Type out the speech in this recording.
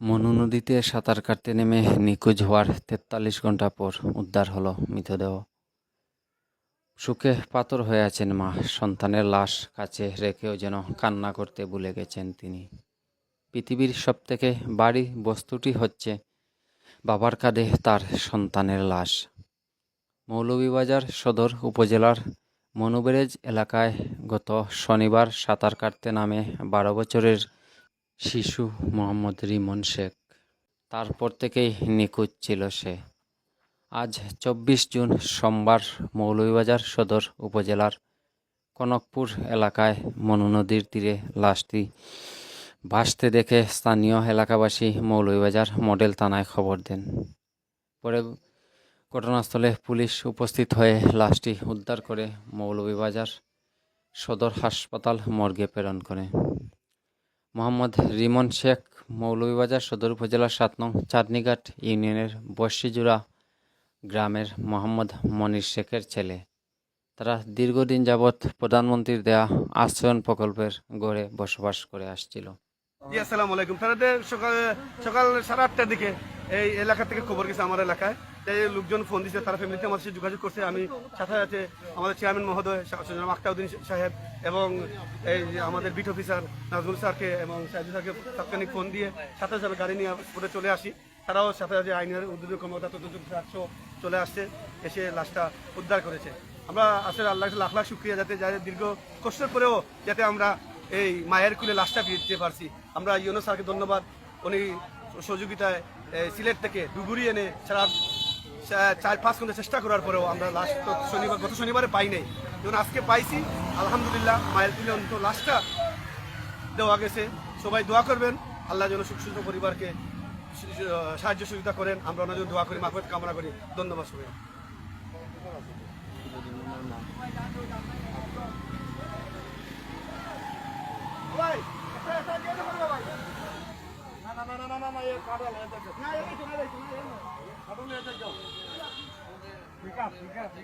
মনু নদীতে সাঁতার কাটতে নেমে নিখোঁজ হওয়ার তেতাল্লিশ ঘণ্টা পর উদ্ধার হলো মৃতদেহ। সুখে পাথর হয়ে আছেন মা। সন্তানের লাশ কাছে রেখেও যেন কান্না করতে ভুলে গেছেন তিনি। পৃথিবীর সবথেকে বাড়ি বস্তুটি হচ্ছে বাবার কাঁধে তার সন্তানের লাশ। মৌলভীবাজার সদর উপজেলার মনুবেরেজ এলাকায় গত শনিবার সাঁতার কাটতে নামে বারো বছরের শিশু মোহাম্মদ রিমন শেখ। তারপর থেকেই নিখোঁজ ছিল সে। আজ চব্বিশ জুন সোমবার মৌলভীবাজার সদর উপজেলার কনকপুর এলাকায় মনু নদীর তীরে লাশটি ভাসতে দেখে স্থানীয় এলাকাবাসী মৌলভীবাজার মডেল থানায় খবর দেন। পরে ঘটনাস্থলে পুলিশ উপস্থিত হয়ে লাশটি উদ্ধার করে মৌলভীবাজার সদর হাসপাতাল মর্গে প্রেরণ করে। মোহাম্মদ রিমন শেখ, মৌলভীবাজার সদর উপজেলার সাত নং চাঁদনীঘাট ইউনিয়নের বর্ষিজুড়া গ্রামের মোহাম্মদ মনির শেখের ছেলে। তারা দীর্ঘদিন যাবৎ প্রধানমন্ত্রীর দেয়া আশ্রয়ন প্রকল্পের গড়ে বসবাস করে আসছিল। সকাল সকাল সাড়ে আটটার দিকে এই এলাকা থেকে খবর গেছে আমার এলাকায়। তাই লোকজন ফোন দিচ্ছে তারা ফ্যামিলিতে আমার সাথে যোগাযোগ করছে। আমি সাথে সাথে আমাদের চেয়ারম্যান মহোদয় আখতাউদ্দিন সাহেব এবং এই আমাদের বিট অফিসার নাজমুল স্যারকে এবং সাহেব স্যারকে তাৎক্ষণিক ফোন দিয়ে সাথে সাথে গাড়ি নিয়ে করে চলে আসি। তারাও সাথে সাথে আইনের উদ্যোগ ক্ষমতা তদন্ত চলে আসছে, এসে লাশটা উদ্ধার করেছে। আমরা আসলে আল্লাহ লাখ লাখ শুক্রিয়া যাতে যাদের দীর্ঘ কষ্টের পরেও যাতে আমরা এই মায়ের কুলে লাশটা ফিরে দিতে পারছি। আমরা ইউনো স্যারকে ধন্যবাদ। উনি সহযোগিতায় সিলেট থেকে ডুগুরি এনে সারা চার পাঁচ ঘণ্টা চেষ্টা করার পরেও আমরা লাস্ট শনিবার গত শনিবারে পাই নাই যেমন আজকে পাইছি আলহামদুলিল্লাহ মায়ের কুলে অন্তত লাস্টটা দেওয়া গেছে সবাই দোয়া করবেন আল্লাহ যেন সুখ সুস্থ পরিবারকে সাহায্য সুবিধা করেন আমরা ওনার জন্য দোয়া করি মাফত কামনা করি ধন্যবাদ সবাই না না না না না না না লাগে না এই তো না এই তো না ঠিক আছে ঠিক আছে